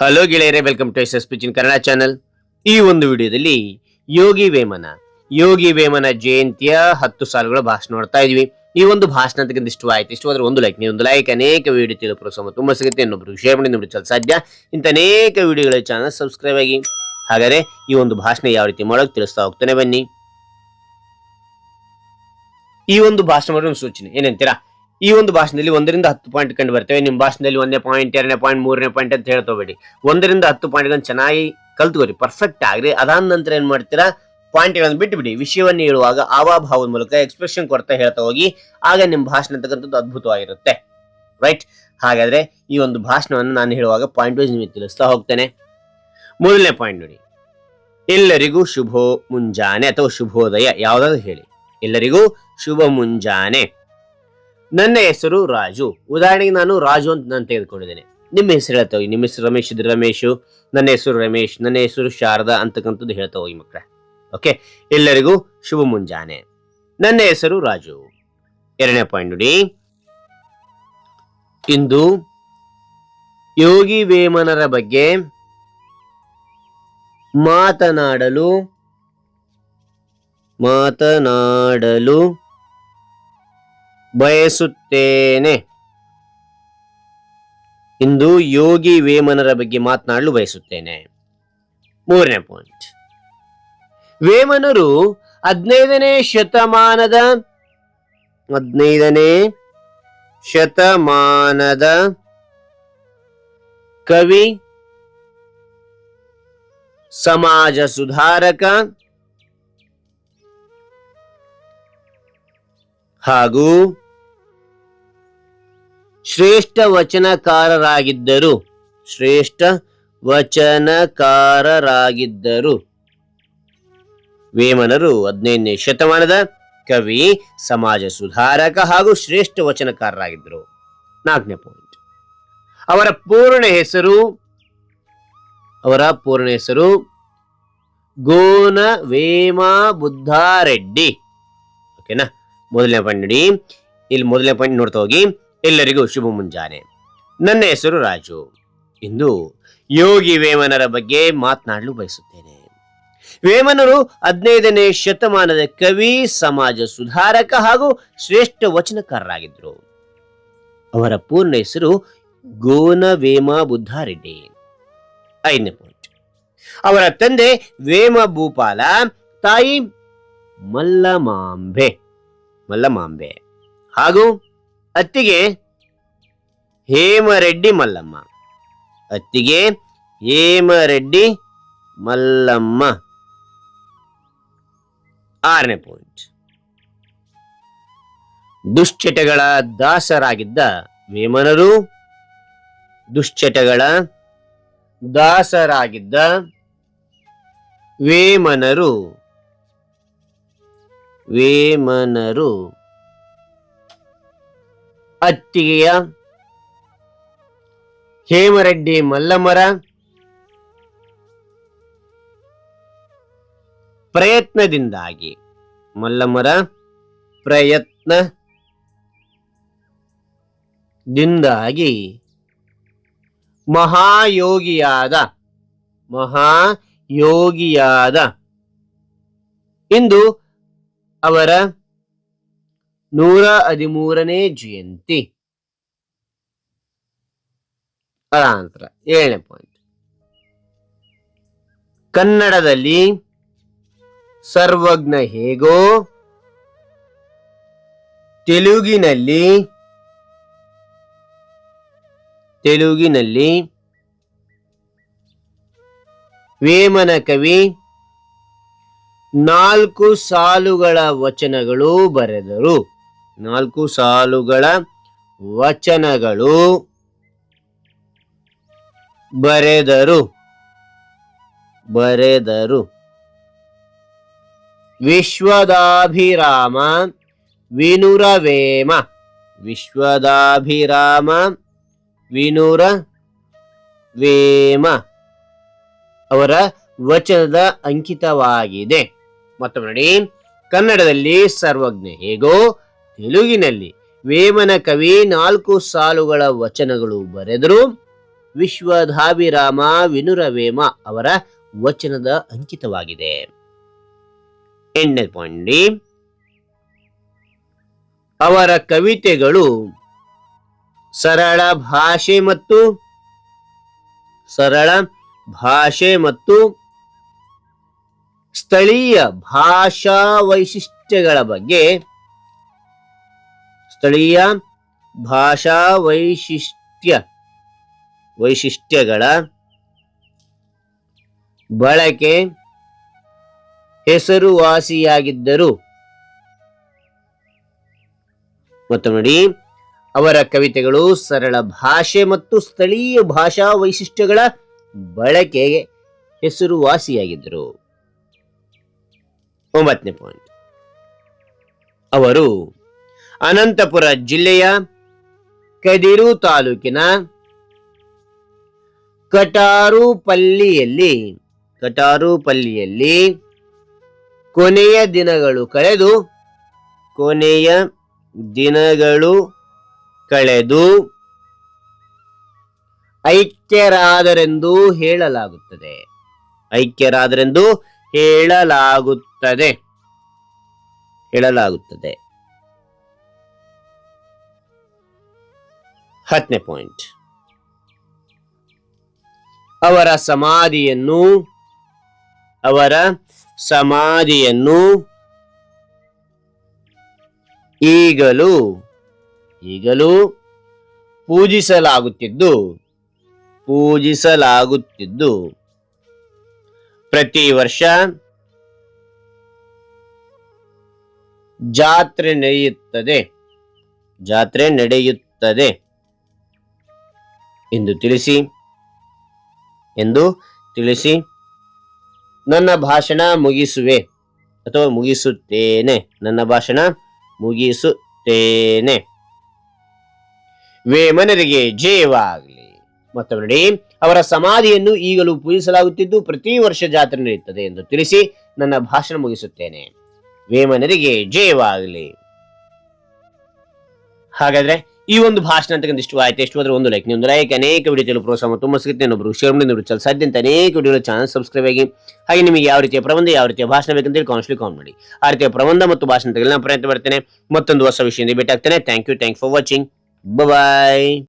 Hello ಗೆಳೆಯರೇ welcome to S S ಪಿಚಿನ್ Kannada channel ಈ ಒಂದು ವಿಡಿಯೋದಲ್ಲಿ ಯೋಗಿ ವೇಮನ ಯೋಗಿ ವೇಮನ ಜಯಂತಿಯ ಹತ್ತು ಸಾಲುಗಳ ಭಾಷಣ ನೋಡ್ತಾ ಇದೀವಿ ಈ ಒಂದು ಭಾಷಣ ಅಂತ ಇಷ್ಟವಾಯಿತು ಇಷ್ಟವಾದ್ರೆ ಒಂದು ಲೈಕ್ ನೀವು ಒಂದು ಲೈಕ್ ಅನೇಕ ವಿಡಿಯೋ ತಿಳುಪ್ರೋಸಮ ತುಂಬ ಸಿಗುತ್ತೆ. ಇನ್ನೊಬ್ರು ಶೇರ್ ಮಾಡಿ ನೋಡಿ ಸಾಧ್ಯ. ಇಂಥ ಅನೇಕ ವಿಡಿಯೋಗಳ ಚಾನಲ್ ಸಬ್ಸ್ಕ್ರೈಬ್ ಆಗಿ. ಹಾಗಾದ್ರೆ ಈ ಒಂದು ಭಾಷಣ ಯಾವ ರೀತಿ ಮಾಡೋಕೆ ತಿಳಿಸ್ತಾ ಹೋಗ್ತಾನೆ ಬನ್ನಿ. ಈ ಒಂದು ಭಾಷಣ ಮಾಡೋ ಒಂದು ಸೂಚನೆ. ಏನಂತೀರಾ ಈ ಒಂದು ಭಾಷಣದಲ್ಲಿ ಒಂದರಿಂದ ಹತ್ತು ಪಾಯಿಂಟ್ ಕಂಡು ಬರ್ತೇವೆ. ನಿಮ್ಮ ಭಾಷಣದಲ್ಲಿ ಒಂದೇ ಪಾಯಿಂಟ್ ಎರಡನೇ ಪಾಯಿಂಟ್ ಮೂರನೇ ಪಾಯಿಂಟ್ ಅಂತ ಹೇಳ್ತೋಬೇಡಿ ಒಂದರಿಂದ ಹತ್ತು ಪಾಯಿಂಟ್ ಚೆನ್ನಾಗಿ ಕಲ್ತ್ಕೋರಿ ಪರ್ಫೆಕ್ಟ್ ಆಗ್ರಿ. ಅದಾದ ನಂತರ ಏನ್ ಮಾಡ್ತೀರಾ? ಪಾಯಿಂಟ್ಗಳನ್ನು ಬಿಟ್ಟುಬಿಡಿ ವಿಷಯವನ್ನು ಹೇಳುವಾಗ ಆವಾಭಾವದ ಮೂಲಕ ಎಕ್ಸ್ಪ್ರೆಷನ್ ಕೊಡ್ತಾ ಹೇಳ್ತಾ ಹೋಗಿ, ಆಗ ನಿಮ್ಮ ಭಾಷಣ ಅಂತಕ್ಕಂಥದ್ದು ಅದ್ಭುತವಾಗಿರುತ್ತೆ. ರೈಟ್ ಹಾಗಾದ್ರೆ ಈ ಒಂದು ಭಾಷಣವನ್ನು ನಾನು ಹೇಳುವಾಗ ಪಾಯಿಂಟ್ ವೈಸ್ ನಿಮಗೆ ತಿಳಿಸ್ತಾ ಹೋಗ್ತೇನೆ. ಮೊದಲನೇ ಪಾಯಿಂಟ್ ನೋಡಿ. ಎಲ್ಲರಿಗೂ ಶುಭೋ ಮುಂಜಾನೆ ಅಥವಾ ಶುಭೋದಯ. ಯಾವ್ದಾದ್ರು ಹೇಳಿ. ಎಲ್ಲರಿಗೂ ಶುಭ ಮುಂಜಾನೆ. ನನ್ನ ಹೆಸರು ರಾಜು. ಉದಾಹರಣೆಗೆ ನಾನು ರಾಜು ಅಂತ ನಾನು ತೆಗೆದುಕೊಂಡಿದ್ದೇನೆ. ನಿಮ್ಮ ಹೆಸರು ಹೇಳ್ತಾ ಹೋಗಿ. ನಿಮ್ಮ ಹೆಸರು ರಮೇಶ್ ಇದ್ರೆ ರಮೇಶು, ನನ್ನ ಹೆಸರು ರಮೇಶ್, ನನ್ನ ಹೆಸರು ಶಾರದಾ ಅಂತಕ್ಕಂಥದ್ದು ಹೇಳ್ತಾ ಹೋಗಿ ಮಕ್ಕಳ. ಓಕೆ ಎಲ್ಲರಿಗೂ ಶುಭ ಮುಂಜಾನೆ. ನನ್ನ ಹೆಸರು ರಾಜು. ಎರಡನೇ ಪಾಯಿಂಟ್ ನೋಡಿ. ಇಂದು ಯೋಗಿ ವೇಮನರ ಬಗ್ಗೆ ಮಾತನಾಡಲು ಮಾತನಾಡಲು ಬಯಸುತ್ತೇನೆ. ಇಂದು ಯೋಗಿ ವೇಮನರ ಬಗ್ಗೆ ಮಾತನಾಡಲು ಬಯಸುತ್ತೇನೆ. ಮೂರನೇ ಪಾಯಿಂಟ್ ವೇಮನರು ಹದಿನೈದನೇ ಶತಮಾನದ ಹದಿನೈದನೇ ಶತಮಾನದ ಕವಿ, ಸಮಾಜ ಸುಧಾರಕ ಹಾಗೂ ಶ್ರೇಷ್ಠ ವಚನಕಾರರಾಗಿದ್ದರು ಶ್ರೇಷ್ಠ ವಚನಕಾರರಾಗಿದ್ದರು ವೇಮನರು ಹದಿನೈದನೇ ಶತಮಾನದ ಕವಿ, ಸಮಾಜ ಸುಧಾರಕ ಹಾಗೂ ಶ್ರೇಷ್ಠ ವಚನಕಾರರಾಗಿದ್ದರು ನಾಲ್ಕನೇ ಪಾಯಿಂಟ್ ಅವರ ಪೂರ್ಣ ಹೆಸರು, ಅವರ ಪೂರ್ಣ ಹೆಸರು ಗೋನ ವೇಮ ಬುದ್ಧಾರೆಡ್ಡಿ ಓಕೆನಾ ಮೊದಲನೇ ಪಾಯಿಂಟ್ ನೋಡಿ. ಇಲ್ಲಿ ಮೊದಲನೇ ಪಾಯಿಂಟ್ ನೋಡ್ತಾ ಹೋಗಿ. ಎಲ್ಲರಿಗೂ ಶುಭ ಮುಂಜಾನೆ. ನನ್ನ ಹೆಸರು ರಾಜು. ಇಂದು ಯೋಗಿ ವೇಮನರ ಬಗ್ಗೆ ಮಾತನಾಡಲು ಬಯಸುತ್ತೇನೆ. ವೇಮನರು ಹದಿನೈದನೇ ಶತಮಾನದ ಕವಿ, ಸಮಾಜ ಸುಧಾರಕ ಹಾಗೂ ಶ್ರೇಷ್ಠ ವಚನಕಾರರಾಗಿದ್ದರು. ಅವರ ಪೂರ್ಣ ಹೆಸರು ಗೋನ ವೇಮ ಬುದ್ಧಾರೆಡ್ಡಿ. ಐದನೇ ಪಾಯಿಂಟ್ ಅವರ ತಂದೆ ವೇಮ ಭೂಪಾಲ, ತಾಯಿ ಮಲ್ಲಮಾಂಬೆ. ಮಲ್ಲಮಾಂಬೆ. ಹಾಗೂ ಅತ್ತಿಗೆ ಹೇಮರೆಡ್ಡಿ ಮಲ್ಲಮ್ಮ. ಅತ್ತಿಗೆ ಹೇಮರೆಡ್ಡಿ ಮಲ್ಲಮ್ಮ. ಆರನೇ ಪಾಯಿಂಟ್ ದುಶ್ಚಟಗಳ ದಾಸರಾಗಿದ್ದ ವೇಮನರು, ದುಶ್ಚಟಗಳ ದಾಸರಾಗಿದ್ದ ವೇಮನರು ವೇಮನರು ಅತ್ತಿಗೆಯ ಹೇಮರೆಡ್ಡಿ ಮಲ್ಲಮ್ಮರ ಪ್ರಯತ್ನದಿಂದಾಗಿ ಮಲ್ಲಮ್ಮರ ಪ್ರಯತ್ನದಿಂದಾಗಿ ಮಹಾಯೋಗಿಯಾದ ಮಹಾಯೋಗಿಯಾದ ಇಂದು ಅವರ ನೂರ ಹದಿಮೂರನೇ ಜಯಂತಿ. ಅದಾನಂತರ ಏಳನೇ ಪಾಯಿಂಟ್ ಕನ್ನಡದಲ್ಲಿ ಸರ್ವಜ್ಞ ಹೇಗೋ ತೆಲುಗಿನಲ್ಲಿ ತೆಲುಗಿನಲ್ಲಿ ವೇಮನ ಕವಿ ನಾಲ್ಕು ಸಾಲುಗಳ ವಚನಗಳು ಬರೆದರು. ನಾಲ್ಕು ಸಾಲುಗಳ ವಚನಗಳು ಬರೆದರು. ಬರೆದರು. ವಿಶ್ವದಾಭಿರಾಮ ವಿನುರವೇಮ. ವಿಶ್ವದಾಭಿರಾಮ ವಿನುರ ವೇಮ ಅವರ ವಚನದ ಅಂಕಿತವಾಗಿದೆ. ಮತ್ತೊಮ್ಮೆ ನೋಡಿ, ಕನ್ನಡದಲ್ಲಿ ಸರ್ವಜ್ಞ ಹೇಗೋ ತೆಲುಗಿನಲ್ಲಿ ವೇಮನ ಕವಿ ನಾಲ್ಕು ಸಾಲುಗಳ ವಚನಗಳು ಬರೆದರು ವಿಶ್ವಧಾಭಿರಾಮ ವಿನುರವೇಮ ಅವರ ವಚನದ ಅಂಕಿತವಾಗಿದೆ. ಎಂಟನೇ ಅವರ ಕವಿತೆಗಳು ಸರಳ ಭಾಷೆ ಮತ್ತು ಸರಳ ಭಾಷೆ ಮತ್ತು ಸ್ಥಳೀಯ ಭಾಷಾ ವೈಶಿಷ್ಟ್ಯಗಳ ಬಗ್ಗೆ ಸ್ಥಳೀಯ ಭಾಷಾ ವೈಶಿಷ್ಟ್ಯ ವೈಶಿಷ್ಟ್ಯಗಳ ಬಳಕೆ ಹೆಸರುವಾಸಿಯಾಗಿದ್ದರು ಮತ್ತು ನೋಡಿ ಅವರ ಕವಿತೆಗಳು ಸರಳ ಭಾಷೆ ಮತ್ತು ಸ್ಥಳೀಯ ಭಾಷಾ ವೈಶಿಷ್ಟ್ಯಗಳ ಬಳಕೆಗೆ ಹೆಸರುವಾಸಿಯಾಗಿದ್ದರು. ಒಂಬತ್ತನೇ ಪಾಯಿಂಟ್. ಅವರು ಅನಂತಪುರ ಜಿಲ್ಲೆಯ ಕದಿರು ತಾಲೂಕಿನ ಕಟಾರುಪಲ್ಲಿಯಲ್ಲಿ ಕಟಾರುಪಲ್ಲಿಯಲ್ಲಿ ಕೊನೆಯ ದಿನಗಳು ಕಳೆದು, ಕೊನೆಯ ದಿನಗಳು ಕಳೆದು ಐಕ್ಯರಾದರೆಂದು ಹೇಳಲಾಗುತ್ತದೆ. ಐಕ್ಯರಾದರೆಂದು ಹೇಳಲಾಗುತ್ತದೆ. ಹೇಳಲಾಗುತ್ತದೆ. ಹತ್ತನೇ ಪಾಯಿಂಟ್ ಅವರ ಸಮಾಧಿಯನ್ನು ಅವರ ಸಮಾಧಿಯನ್ನು ಈಗಲೂ ಈಗಲೂ ಪೂಜಿಸಲಾಗುತ್ತಿದ್ದು ಪೂಜಿಸಲಾಗುತ್ತಿದ್ದು. ಪ್ರತಿ ವರ್ಷ ಜಾತ್ರೆ ನಡೆಯುತ್ತದೆ ಜಾತ್ರೆ ನಡೆಯುತ್ತದೆ. ಎಂದು ತಿಳಿಸಿ. ಎಂದು ತಿಳಿಸಿ, ನನ್ನ ಭಾಷಣ ಮುಗಿಸುವೆ, ಅಥವಾ ಮುಗಿಸುತ್ತೇನೆ, ನನ್ನ ಭಾಷಣ ಮುಗಿಸುತ್ತೇನೆ. ವೇಮನರಿಗೆ ಜಯವಾಗಲಿ. ಮತ್ತು ನೋಡಿ ಅವರ ಸಮಾಧಿಯನ್ನು ಈಗಲೂ ಪೂಜಿಸಲಾಗುತ್ತಿದ್ದು ಪ್ರತಿ ವರ್ಷ ಜಾತ್ರೆ ನಡೆಯುತ್ತದೆ ಎಂದು ತಿಳಿಸಿ, ನನ್ನ ಭಾಷಣ ಮುಗಿಸುತ್ತೇನೆ. ವೇಮನರಿಗೆ ಜಯವಾಗಲಿ. ಹಾಗಾದ್ರೆ ಈ ಒಂದು ಭಾಷಣ ಅಂತಕ್ಕಂಥ ಇಷ್ಟು ಆಯ್ತು. ಎಷ್ಟು ಹೋದ್ರೆ ಒಂದು ಲೈಕ್ ನೀವು ಲೈಕ್ ಅನೇಕ ವಿಡಿಯೋ ಪ್ರೋತ್ಸಾಹ ತುಂಬ ಸಿಗುತ್ತೆ. ಒಬ್ಬರು ಶೇರ್ ಮಾಡಿ ನೋಡಿ ಸಾಧ್ಯ ಅಂತ ಅನೇಕ ವಿಡಿಯೋ ಚಾನಲ್ ಸಬ್ಸ್ಕ್ರೈಬ್ ಆಗಿ, ಹಾಗೆ ನಿಮಗೆ ಯಾವ ರೀತಿಯ ಪ್ರಬಂಧ, ಯಾವ ರೀತಿಯ ಭಾಷಣ ಬೇಕಂತೇಳಿ ಕಾನ್ಸ್ಲಿ ಕಾಲ್ ಮಾಡಿ. ಆ ರೀತಿಯ ಪ್ರಬಂಧ ಮತ್ತು ಭಾಷಣ ತೆಗೆಲ್ಲ ಪ್ರಯತ್ನ ಬರ್ತೇನೆ ಮತ್ತೊಂದು ಹೊಸ ವಿಷಯದಿಂದ ಭೇಟಿ ಆಗ್ತೇನೆ. Thank you thank for watching bye